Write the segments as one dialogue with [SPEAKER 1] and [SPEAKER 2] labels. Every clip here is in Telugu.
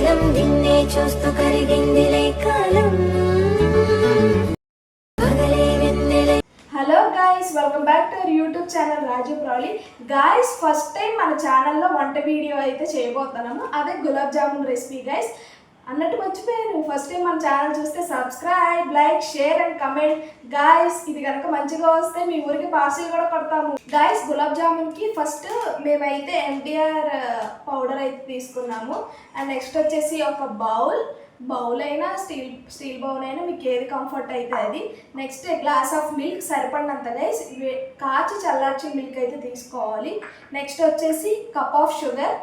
[SPEAKER 1] వేదం నిన్నే చూస్తూ కరిగింది కాలం.
[SPEAKER 2] Hello guys welcome back to our YouTube channel Raju ప్రౌలి guys first time మన ఛానల్లో వంట వీడియో అయితే చేయబోతున్నాము. అదే గులాబ్ జామున్ రెసిపీ గైస్ అన్నట్టు మర్చిపోయాను. ఫస్ట్ టైం మన ఛానల్ చూస్తే subscribe like share and comment guys ఇది కనుక మంచిగా వస్తే మీ ఊరికి పార్సిల్ కూడా కొడతాము. గాయస్ గులాబ్ జామున్కి ఫస్ట్ మేమైతే ఎన్టీఆర్ పౌడర్ uh, అయితే తీసుకున్నాము. అండ్ నెక్స్ట్ వచ్చేసి ఒక బౌల్ బౌల్ అయినా స్టీల్ స్టీల్ బౌల్ అయినా మీకు ఏది కంఫర్ట్ అయితే అది. నెక్స్ట్ గ్లాస్ ఆఫ్ మిల్క్ సరిపడినంత గైస్ కాచి చల్లార్చిన మిల్క్ అయితే తీసుకోవాలి. నెక్స్ట్ వచ్చేసి కప్ ఆఫ్ షుగర్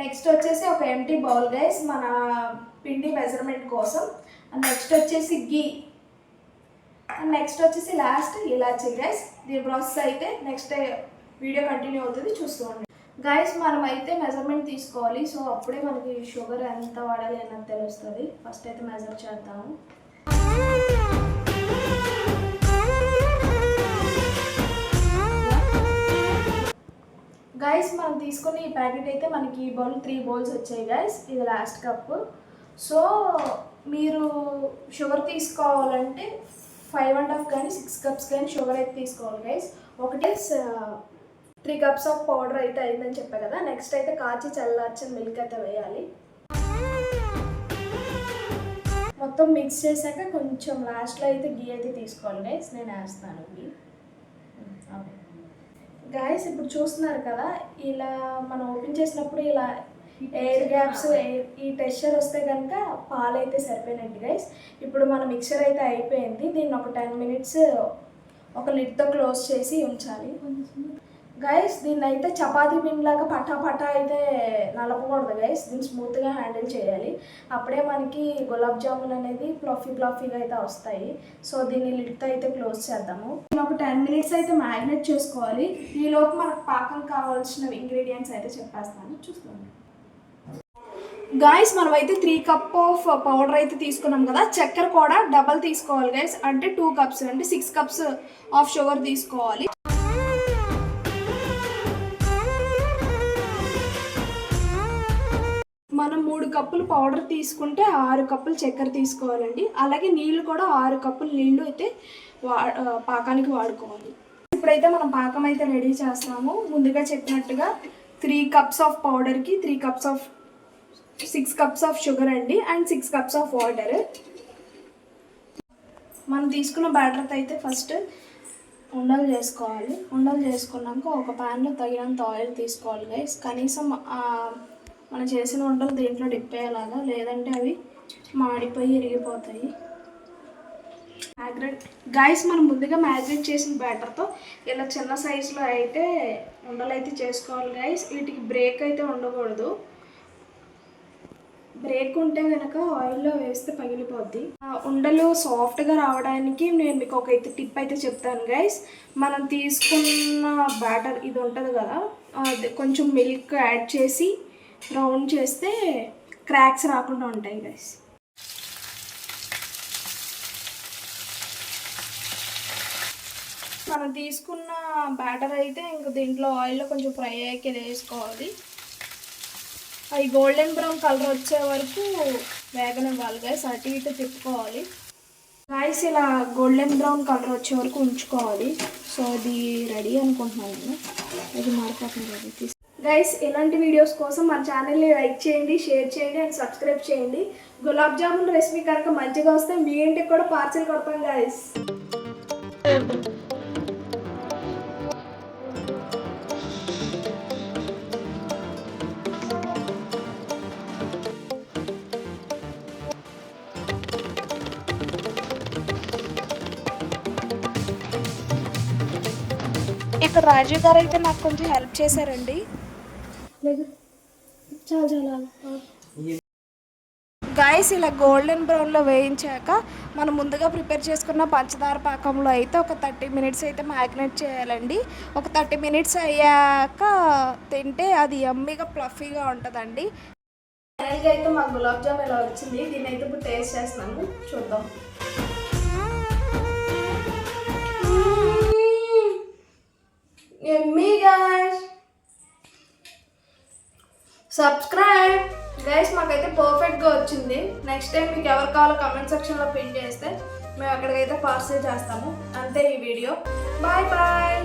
[SPEAKER 2] నెక్స్ట్ వచ్చేసి ఒక ఎంటీ బౌల్ గైస్ మన పిండి మెజర్మెంట్ కోసం. నెక్స్ట్ వచ్చేసి గీ నెక్స్ట్ వచ్చేసి లాస్ట్ ఇలాచీ గైస్ దీని ప్రాసెస్ అయితే నెక్స్ట్ వీడియో కంటిన్యూ అవుతుంది. చూస్తూ ఉండండి గైస్ మనం అయితే మెజర్మెంట్ తీసుకోవాలి. సో అప్పుడే మనకి షుగర్ ఎంత వాడాలి అన్నది తెలుస్తుంది. ఫస్ట్ అయితే మెజర్ చేద్దాము. గైస్ మనం తీసుకున్న ఈ ప్యాకెట్ అయితే మనకి ఈ బౌల్ త్రీ బౌల్స్ వచ్చాయి గైస్ ఇది లాస్ట్ కప్ సో మీరు షుగర్ తీసుకోవాలంటే ఫైవ్ అండ్ హాఫ్ కానీ సిక్స్ కప్స్ కానీ షుగర్ అయితే తీసుకోవాలి గైస్ ఒకటి త్రీ కప్స్ ఆఫ్ పౌడర్ అయితే అయిందని చెప్పా కదా. నెక్స్ట్ అయితే కాచి చల్లార్చిన మిల్క్ అయితే వేయాలి. మొత్తం మిక్స్ చేశాక కొంచెం లాస్ట్లో అయితే గీ అయితే తీసుకోవాలి గైస్ నేను వేస్తాను గీ ఓకే గాయస్ ఇప్పుడు చూస్తున్నారు కదా ఇలా మనం ఓపెన్ చేసినప్పుడు ఇలా ఎయిర్ గ్యాప్స్ ఈ టెక్స్చర్ వస్తే కనుక పాలు అయితే సరిపోయినట్టు గైస్ ఇప్పుడు మన మిక్చర్ అయితే అయిపోయింది. దీన్ని ఒక టెన్ మినిట్స్ ఒక లిడ్తో క్లోజ్ చేసి ఉంచాలి. గైస్ దీన్ని అయితే చపాతీ పిండిలాగా పటా పటా అయితే నలపకూడదు గైస్ దీన్ని స్మూత్గా హ్యాండిల్ చేయాలి. అప్పుడే మనకి గులాబ్ జామున్ అనేది ప్లఫీ ప్లఫీగా అయితే వస్తాయి. సో దీన్ని లిడ్తో అయితే క్లోజ్ చేద్దాము. దీన్ని ఒక టెన్ మినిట్స్ అయితే మ్యారినేట్ చేసుకోవాలి. ఈలోపు మనకు పాకం కావాల్సిన ఇంగ్రీడియంట్స్ అయితే చెప్పేస్తాను. చూస్తాను గాయస్ మనం అయితే త్రీ కప్ ఆఫ్ పౌడర్ అయితే తీసుకున్నాం కదా. చక్కెర కూడా డబల్ తీసుకోవాలి గైస్ అంటే టూ కప్స్ అంటే సిక్స్ కప్స్ ఆఫ్ షుగర్ తీసుకోవాలి. మనం మూడు కప్పులు పౌడర్ తీసుకుంటే ఆరు కప్పులు చక్కెర తీసుకోవాలండి. అలాగే నీళ్ళు కూడా ఆరు కప్పులు నీళ్ళు అయితే వా పాకానికి వాడుకోవాలి. ఇప్పుడైతే మనం పాకం అయితే రెడీ చేస్తాము ముందుగా చెప్పినట్టుగా three cups of పౌడర్కి three cups of six cups of sugar అండి. And six cups of water. మనం తీసుకున్న బ్యాటర్ అయితే ఫస్ట్ ఉండలు చేసుకోవాలి. ఉండలు చేసుకున్నాక ఒక ప్యాన్లో తగినంత ఆయిల్ తీసుకోవాలి గైస్ కనీసం మనం చేసిన వంటలు దీంట్లో డిప్ అయ్యేలాగా లేదంటే అవి మాడిపోయి ఇరిగిపోతాయి. మ్యాగ్రెట్ గైస్ మనం ముందుగా మ్యాగ్రెట్ చేసిన బ్యాటర్తో ఇలా చిన్న సైజులో అయితే ఉండలు అయితే చేసుకోవాలి గైస్ వీటికి బ్రేక్ అయితే ఉండకూడదు. బ్రేక్ ఉంటే కనుక ఆయిల్లో వేస్తే పగిలిపోద్ది. ఆ ఉండలు సాఫ్ట్గా రావడానికి నేను మీకు ఒక అయితే టిప్ అయితే చెప్తాను గైస్ మనం తీసుకున్న బ్యాటర్ ఇది ఉంటుంది కదా అది కొంచెం మిల్క్ యాడ్ చేసి రౌండ్ చేస్తే క్రాక్స్ రాకుండా ఉంటాయి గైస్ మనం తీసుకున్న బ్యాటర్ అయితే ఇంక దీంట్లో ఆయిల్లో కొంచెం ఫ్రై అయ్యాక వేసుకోవాలి. అవి గోల్డెన్ బ్రౌన్ కలర్ వచ్చే వరకు వేగనివ్వాలి గైస్ అటు ఇటు తిప్పుకోవాలి. రైస్ ఇలా గోల్డెన్ బ్రౌన్ కలర్ వచ్చే వరకు ఉంచుకోవాలి. సో అది రెడీ అనుకుంటున్నాను నేను. ఇది మారిపోతుంది రెడీ గైస్ ఇలాంటి వీడియోస్ కోసం మన ఛానల్ని లైక్ చేయండి షేర్ చేయండి అండ్ సబ్స్క్రైబ్ చేయండి. గులాబ్ జామున్ రెసిపీ కనుక మంచిగా వస్తే మీ ఇంటికి కూడా పార్సిల్ కొడతాం గైస్ ఇక్కడ రాజు గారు అయితే నాకు కొంచెం హెల్ప్ చేశారండి. చాలా చాలా. గాయస్ ఇలా గోల్డెన్ బ్రౌన్లో వేయించాక మనం ముందుగా ప్రిపేర్ చేసుకున్న పంచదార పాకంలో అయితే ఒక థర్టీ మినిట్స్ అయితే మ్యాగ్నేట్ చేయాలండి. ఒక థర్టీ మినిట్స్ అయ్యాక తింటే అది యమ్మీగా ప్లఫీగా ఉంటుందండి. ఫైనల్గా అయితే మా గులాబ్ జామ్ ఇలా వచ్చింది? దీన్ని అయితే ఇప్పుడు టేస్ట్ చేస్తున్నాము. చూద్దాం. గైస్ మాకైతే పర్ఫెక్ట్గా వచ్చింది. నెక్స్ట్ టైం మీకు ఎవరు కావాలో కమెంట్ సెక్షన్లో పిన్ చేస్తే మేము అక్కడికైతే పార్సల్ చేస్తాము. అంతే ఈ వీడియో బాయ్ బాయ్